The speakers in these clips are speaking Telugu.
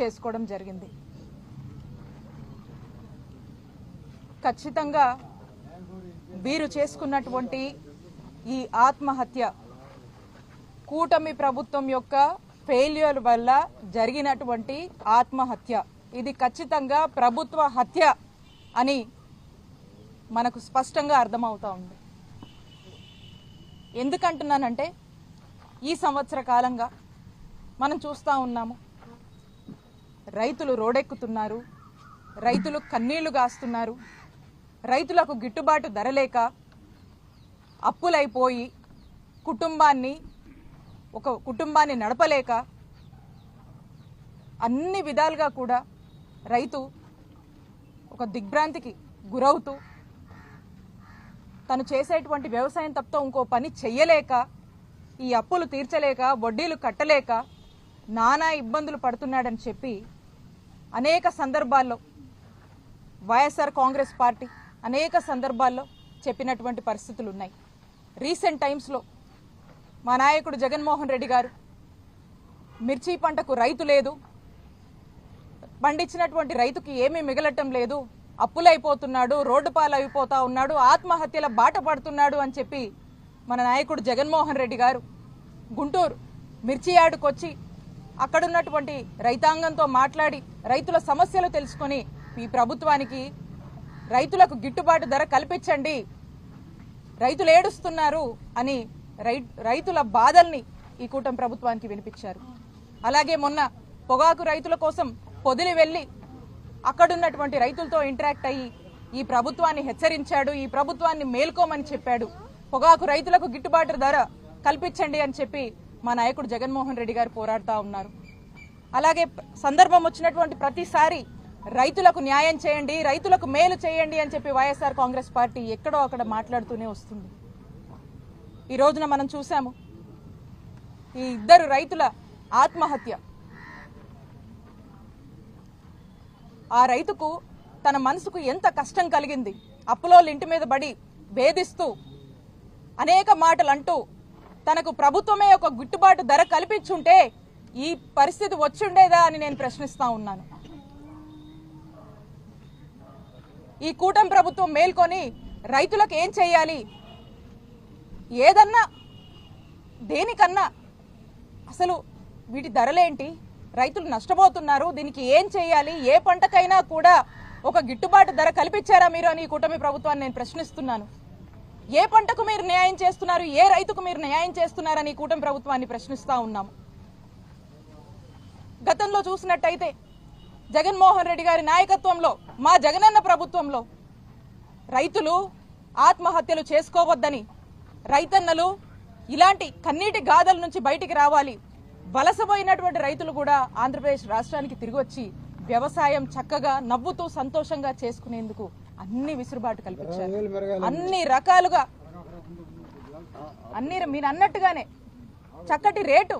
చేసుకోవడం జరిగింది. ఖచ్చితంగా వీరు చేసుకున్నటువంటి ఈ ఆత్మహత్య కూటమి ప్రభుత్వం యొక్క ఫెయిల్యూర్ వల్ల జరిగినటువంటి ఆత్మహత్య. ఇది ఖచ్చితంగా ప్రభుత్వ హత్య అని మనకు స్పష్టంగా అర్థమవుతా ఉంది. ఎందుకంటున్నానంటే ఈ సంవత్సర కాలంగా మనం చూస్తూ ఉన్నాము. రైతులు రోడెక్కుతున్నారు. రైతులు కన్నీళ్ళు గాస్తున్నారు. రైతులకు గిట్టుబాటు ధరలేక అప్పులైపోయి కుటుంబాన్ని ఒక కుటుంబాన్ని నడపలేక అన్ని విధాలుగా కూడా రైతు ఒక దిగ్భ్రాంతికి గురవుతూ తను చేసేటువంటి వ్యవసాయం తప్ప ఇంకో పని చెయ్యలేక ఈ అప్పులు తీర్చలేక వడ్డీలు కట్టలేక నానా ఇబ్బందులు పడుతున్నాడని చెప్పి అనేక సందర్భాల్లో వైఎస్ఆర్ కాంగ్రెస్ పార్టీ అనేక సందర్భాల్లో చెప్పినటువంటి పరిస్థితులు ఉన్నాయి రీసెంట్ టైమ్స్లో మా నాయకుడు జగన్మోహన్ రెడ్డి గారు మిర్చి పంటకు రైతు లేదు పండించినటువంటి రైతుకి ఏమీ మిగలటం లేదు అప్పులైపోతున్నాడు రోడ్డు పాలైపోతా ఉన్నాడు ఆత్మహత్యల బాట పడుతున్నాడు అని చెప్పి మన నాయకుడు జగన్మోహన్ రెడ్డి గారు గుంటూరు మిర్చి యార్డుకొచ్చి అక్కడున్నటువంటి రైతాంగంతో మాట్లాడి రైతుల సమస్యలు తెలుసుకొని ఈ ప్రభుత్వానికి రైతులకు గిట్టుబాటు ధర కల్పించండి. రైతులు ఏడుస్తున్నారు అని రైతుల బాధల్ని ఈ కూటమి ప్రభుత్వానికి వినిపించారు. అలాగే మొన్న పొగాకు రైతుల కోసం పొదిలి వెళ్ళి అక్కడున్నటువంటి రైతులతో ఇంటరాక్ట్ అయ్యి ఈ ప్రభుత్వాన్ని హెచ్చరించాడు ఈ ప్రభుత్వాన్ని మేల్కోమని చెప్పాడు. పొగాకు రైతులకు గిట్టుబాటు ధర కల్పించండి అని చెప్పి మా నాయకుడు జగన్మోహన్ రెడ్డి గారు పోరాడుతూ ఉన్నారు. అలాగే సందర్భం వచ్చినటువంటి ప్రతిసారి రైతులకు న్యాయం చేయండి రైతులకు మేలు చేయండి అని చెప్పి వైఎస్ఆర్ కాంగ్రెస్ పార్టీ ఎక్కడో అక్కడ మాట్లాడుతూనే వస్తుంది. ఈ రోజున మనం చూసాము ఈ ఇద్దరు రైతుల ఆత్మహత్య. ఆ రైతుకు తన మనసుకు ఎంత కష్టం కలిగింది. అప్పులోళ్ళ ఇంటి మీద పడి భేదిస్తూ అనేక మాటలు అంటూ తనకు ప్రభుత్వమే ఒక గిట్టుబాటు ధర కల్పించుంటే ఈ పరిస్థితి వచ్చుండేదా అని నేను ప్రశ్నిస్తా ఉన్నాను. ఈ కూటమి ప్రభుత్వం మేల్కొని రైతులకు ఏం చేయాలి ఏదన్నా దేనికన్నా అసలు వీటి ధరలేంటి? రైతులు నష్టపోతున్నారు దీనికి ఏం చేయాలి ఏ పంటకైనా కూడా ఒక గిట్టుబాటు ధర కల్పించారా మీరు అని ఈ కూటమి ప్రభుత్వాన్ని నేను ప్రశ్నిస్తున్నాను. ఏ పంటకు మీరు న్యాయం చేస్తున్నారు? ఏ రైతుకు మీరు న్యాయం చేస్తున్నారని కూటమి ప్రభుత్వాన్ని ప్రశ్నిస్తూ ఉన్నాము గతంలో చూసినట్టయితే జగన్మోహన్ రెడ్డి గారి నాయకత్వంలో మా జగనన్న ప్రభుత్వంలో రైతులు ఆత్మహత్యలు చేసుకోవద్దని రైతన్నలు ఇలాంటి కన్నీటి గాథల నుంచి బయటికి రావాలి. వలసపోయినటువంటి రైతులు కూడా ఆంధ్రప్రదేశ్ రాష్ట్రానికి తిరిగి వచ్చి వ్యవసాయం చక్కగా నవ్వుతూ సంతోషంగా చేసుకునేందుకు అన్ని విసురుబాటు కల్పించారు. అన్ని రకాలుగా. అన్ని మీరు అన్నట్టుగానే చక్కటి రేటు.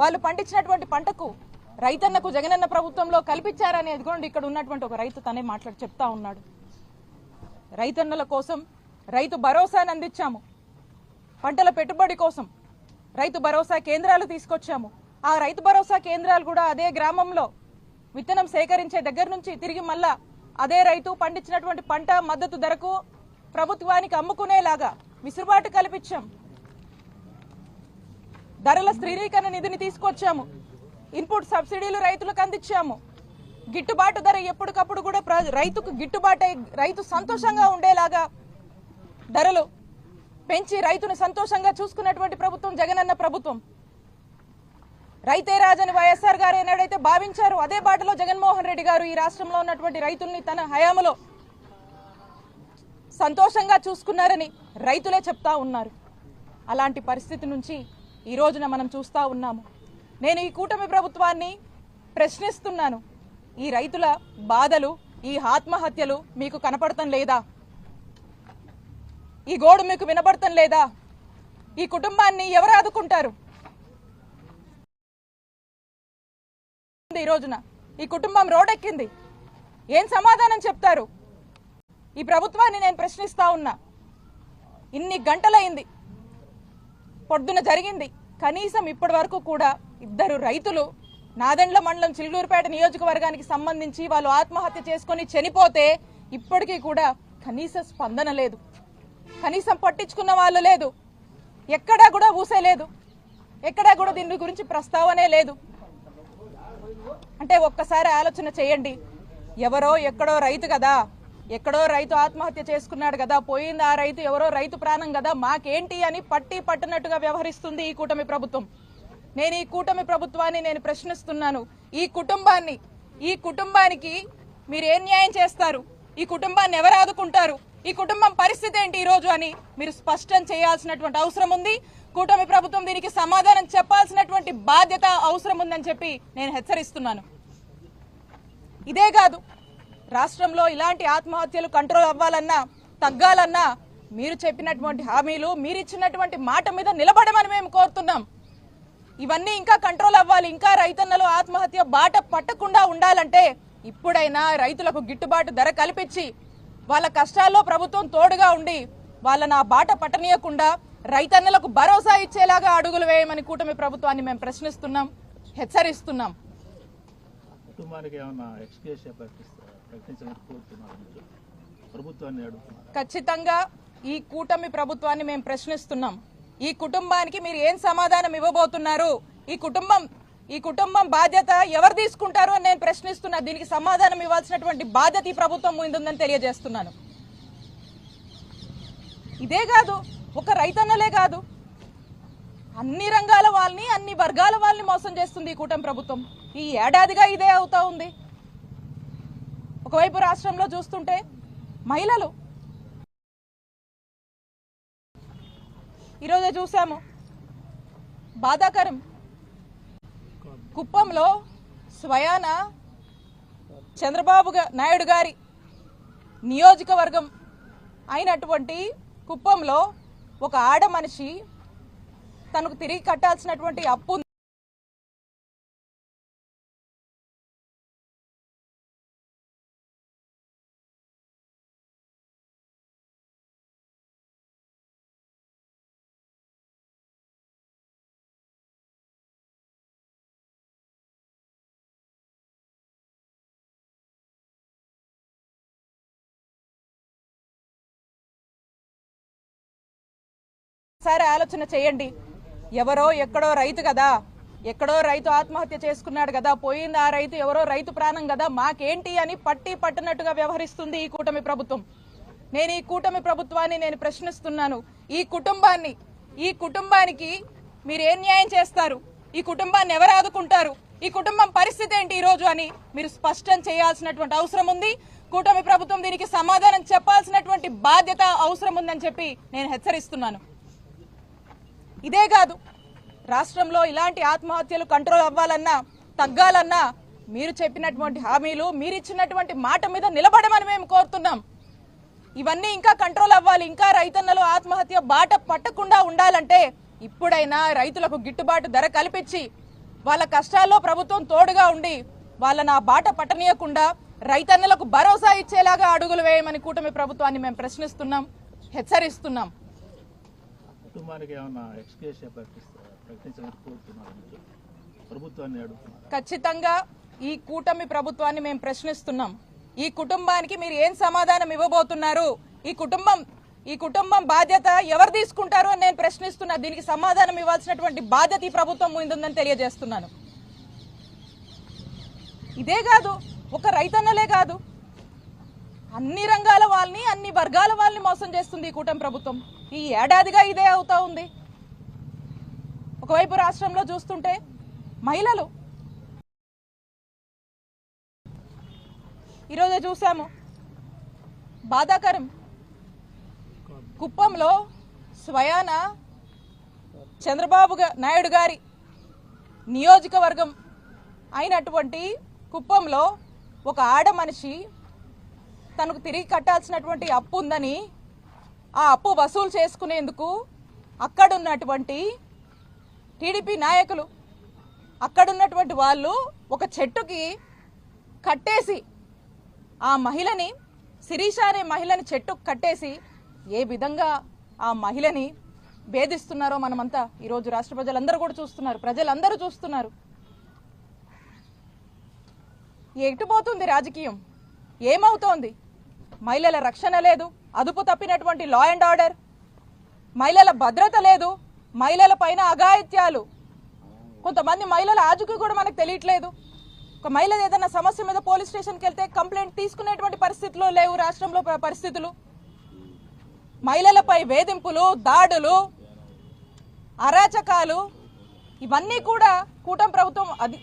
వాళ్ళు పండించినటువంటి పంటకు రైతన్నకు జగనన్న ప్రభుత్వంలో కల్పించారని ఎదుగోండి ఇక్కడ ఉన్నటువంటి ఒక రైతు తనే మాట్లాడి చెప్తా ఉన్నాడు. రైతన్నల కోసం రైతు భరోసాను అందించాము. పంటల పెట్టుబడి కోసం రైతు భరోసా కేంద్రాలు తీసుకొచ్చాము. ఆ రైతు భరోసా కేంద్రాలు కూడా అదే గ్రామంలో విత్తనం సేకరించే దగ్గర నుంచి తిరిగి మళ్ళా అదే రైతు పండించినటువంటి పంట మద్దతు ధరకు ప్రభుత్వానికి అమ్ముకునేలాగా విసురుబాటు కల్పించాం. ధరల స్థిరీకరణ నిధిని తీసుకొచ్చాము. ఇన్పుట్ సబ్సిడీలు రైతులకు అందించాము. గిట్టుబాటు ధర ఎప్పటికప్పుడు కూడా ప్ర- రైతుకు గిట్టుబాటు రైతు సంతోషంగా ఉండేలాగా ధరలు పెంచి రైతును సంతోషంగా చూసుకున్నటువంటి ప్రభుత్వం జగనన్న ప్రభుత్వం. రైతే రాజని వైఎస్ఆర్ గారు ఏనాడైతే భావించారు అదే బాటలో జగన్మోహన్ రెడ్డి గారు ఈ రాష్ట్రంలో ఉన్నటువంటి రైతుల్ని తన హయాములో సంతోషంగా చూసుకున్నారని రైతులే చెప్తా ఉన్నారు. అలాంటి పరిస్థితి నుంచి ఈ రోజున మనం చూస్తూ ఉన్నాము. నేను ఈ కూటమి ప్రభుత్వాన్ని ప్రశ్నిస్తున్నాను. ఈ రైతుల బాధలు ఈ ఆత్మహత్యలు మీకు కనపడటం లేదా? ఈ గోడు మీకు వినపడటం లేదా? ఈ కుటుంబాన్ని ఎవరు ఆదుకుంటారు? ఈ రోజున ఈ కుటుంబం రోడెక్కింది. ఏం సమాధానం చెప్తారు? ఈ ప్రభుత్వాన్ని నేను ప్రశ్నిస్తా ఉన్నా. ఇన్ని గంటలైంది. పొద్దున జరిగింది. కనీసం ఇప్పటి వరకు కూడా ఇద్దరు రైతులు నాదెండ్ల మండలం చిల్లూరుపేట నియోజకవర్గానికి సంబంధించి వాళ్ళు ఆత్మహత్య చేసుకొని చనిపోతే ఇప్పటికీ కూడా కనీస స్పందన లేదు. కనీసం పట్టించుకున్న వాళ్ళు లేదు. ఎక్కడా కూడా ఊసే లేదు. ఎక్కడా కూడా దీని గురించి ప్రస్తావనే లేదు. అంటే ఒక్కసారి ఆలోచన చేయండి. ఎవరో ఎక్కడో రైతు కదా ఎక్కడో రైతు ఆత్మహత్య చేసుకున్నాడు కదా పోయింది ఆ రైతు ఎవరో రైతు ప్రాణం కదా మాకేంటి అని పట్టి పట్టునట్టుగా వ్యవహరిస్తుంది ఈ కూటమి ప్రభుత్వం. నేను ఈ కూటమి ప్రభుత్వాన్ని నేను ప్రశ్నిస్తున్నాను. ఈ కుటుంబాన్ని ఈ కుటుంబానికి మీరు ఏం న్యాయం చేస్తారు? ఈ కుటుంబాన్ని ఎవరు ఆదుకుంటారు? ఈ కుటుంబం పరిస్థితి ఏంటి ఈరోజు అని మీరు స్పష్టం చేయాల్సినటువంటి అవసరం ఉంది. కూటమి ప్రభుత్వం దీనికి సమాధానం చెప్పాల్సినటువంటి బాధ్యత అవసరం ఉందని చెప్పి నేను హెచ్చరిస్తున్నాను. ఇదే కాదు రాష్ట్రంలో ఇలాంటి ఆత్మహత్యలు కంట్రోల్ అవ్వాలన్నా తగ్గాలన్నా మీరు చెప్పినటువంటి హామీలు మీరు ఇచ్చినటువంటి మాట మీద నిలబడమని మేము కోరుతున్నాం. ఇవన్నీ ఇంకా కంట్రోల్ అవ్వాలి. ఇంకా రైతన్నలు ఆత్మహత్య బాట పట్టకుండా ఉండాలంటే ఇప్పుడైనా రైతులకు గిట్టుబాటు ధర కల్పించి వాళ్ళ కష్టాల్లో ప్రభుత్వం తోడుగా ఉండి వాళ్ళని ఆ బాట పట్టనీయకుండా రైతన్నలకు భరోసా ఇచ్చేలాగా అడుగులు వేయమని కూటమి ప్రభుత్వాన్ని మేము ప్రశ్నిస్తున్నాం హెచ్చరిస్తున్నాం. ఖచ్చితంగా ఈ కూటమి ప్రభుత్వాన్ని మేము ప్రశ్నిస్తున్నాం. ఈ కుటుంబానికి మీరు ఏం సమాధానం ఇవ్వబోతున్నారు? ఈ కుటుంబం ఈ కుటుంబం బాధ్యత ఎవరు తీసుకుంటారు అని నేను ప్రశ్నిస్తున్నా. దీనికి సమాధానం ఇవ్వాల్సినటువంటి బాధ్యత ఈ ప్రభుత్వం ముందుందని తెలియజేస్తున్నాను. ఇదే కాదు ఒక రైతన్నలే కాదు. అన్ని రంగాల వాళ్ళని అన్ని వర్గాల వాళ్ళని మోసం చేస్తుంది ఈ కూటమి ప్రభుత్వం. ఈ ఏడాదిగా ఇదే అవుతా ఉంది. ఒకవైపు రాష్ట్రంలో చూస్తుంటే మహిళలు. ఈరోజే చూసాము బాధాకరం. కుప్పంలో స్వయాన చంద్రబాబు నాయుడు గారి నియోజకవర్గం అయినటువంటి కుప్పంలో ఒక ఆడ మనిషి తనకు తిరిగి కట్టాల్సినటువంటి అప్పు ఒకసారి ఆలోచన చేయండి. ఎవరో ఎక్కడో రైతు కదా. ఎక్కడో రైతు ఆత్మహత్య చేసుకున్నాడు కదా. పోయింది ఆ రైతు ఎవరో రైతు ప్రాణం కదా. మాకేంటి అని పట్టి పట్టినట్టుగా వ్యవహరిస్తుంది ఈ కూటమి ప్రభుత్వం. నేను ఈ కూటమి ప్రభుత్వాన్ని నేను ప్రశ్నిస్తున్నాను. ఈ కుటుంబాన్ని ఈ కుటుంబానికి మీరు ఏం న్యాయం చేస్తారు? ఈ కుటుంబాన్ని ఎవరు ఆదుకుంటారు? ఈ కుటుంబం పరిస్థితి ఏంటి ఈ రోజు అని మీరు స్పష్టం చేయాల్సినటువంటి అవసరం ఉంది. కూటమి ప్రభుత్వం దీనికి సమాధానం చెప్పాల్సినటువంటి బాధ్యత అవసరం ఉందని చెప్పి నేను హెచ్చరిస్తున్నాను. ఇదే కాదు. రాష్ట్రంలో ఇలాంటి ఆత్మహత్యలు కంట్రోల్ అవ్వాలన్నా తగ్గాలన్నా మీరు చెప్పినటువంటి హామీలు మీరు ఇచ్చినటువంటి మాట మీద నిలబడమని మేము కోరుతున్నాం. ఇవన్నీ ఇంకా కంట్రోల్ అవ్వాలి. ఇంకా రైతన్నలు ఆత్మహత్య బాట పట్టకుండా ఉండాలంటే ఇప్పుడైనా రైతులకు గిట్టుబాటు ధర కల్పించి వాళ్ళ కష్టాల్లో ప్రభుత్వం తోడుగా ఉండి వాళ్ళని ఆ బాట పట్టనీయకుండా రైతన్నలకు భరోసా ఇచ్చేలాగా అడుగులు వేయమని కూటమి ప్రభుత్వాన్ని మేము ప్రశ్నిస్తున్నాం హెచ్చరిస్తున్నాం. కోరుతున్నారు ప్రభుత్వాన్ని అడుగుతున్నారు? ఖచ్చితంగా ఈ కూటమి ప్రభుత్వాన్ని మేము ప్రశ్నిస్తున్నాం. ఈ కుటుంబానికి మీరు ఏం సమాధానం ఇవ్వబోతున్నారు? ఈ కుటుంబం ఈ కుటుంబం బాధ్యత ఎవరు తీసుకుంటారు అని నేను ప్రశ్నిస్తున్నా. దీనికి సమాధానం ఇవ్వాల్సినటువంటి బాధ్యత ఈ ప్రభుత్వం ముందుందని తెలియజేస్తున్నాను. ఇదే కాదు ఒక రైతన్నలే కాదు. అన్ని రంగాల వాళ్ళని అన్ని వర్గాల వాళ్ళని మోసం చేస్తుంది ఈ కూటమి ప్రభుత్వం. ఈ ఏడాదిగా ఇదే అవుతా ఉంది. ఒకవైపు రాష్ట్రంలో చూస్తుంటే మహిళలు ఈరోజే చూసాము బాధాకరం. కుప్పంలో స్వయాన చంద్రబాబు నాయుడు గారి నియోజకవర్గం అయినటువంటి కుప్పంలో ఒక ఆడ మనిషి తనకు తిరిగి కట్టాల్సినటువంటి అప్పు ఉందని ఆ అప్పు వసూలు చేసుకునేందుకు అక్కడున్నటువంటి టీడీపీ నాయకులు అక్కడున్నటువంటి వాళ్ళు ఒక చెట్టుకి కట్టేసి ఆ మహిళని శిరీష అనే మహిళని చెట్టుకు కట్టేసి ఏ విధంగా ఆ మహిళని భేదిస్తున్నారో మనమంతా ఈరోజు రాష్ట్ర ప్రజలందరూ కూడా చూస్తున్నారు. ప్రజలందరూ చూస్తున్నారు. ఎటుపోతుంది రాజకీయం? ఏమవుతోంది? మహిళల రక్షణ లేదు అదుపు తప్పినటువంటి లా అండ్ ఆర్డర్ మహిళల భద్రత లేదు మహిళల పైన అఘాయిత్యాలు. కొంతమంది మహిళల ఆజుకు కూడా మనకు తెలియట్లేదు. ఒక మహిళ ఏదైనా సమస్య మీద పోలీస్ స్టేషన్కి వెళ్తే కంప్లైంట్ తీసుకునేటువంటి పరిస్థితులు లేవు రాష్ట్రంలో పరిస్థితులు. మహిళలపై వేధింపులు దాడులు అరాచకాలు ఇవన్నీ కూడా కూటమి ప్రభుత్వం అది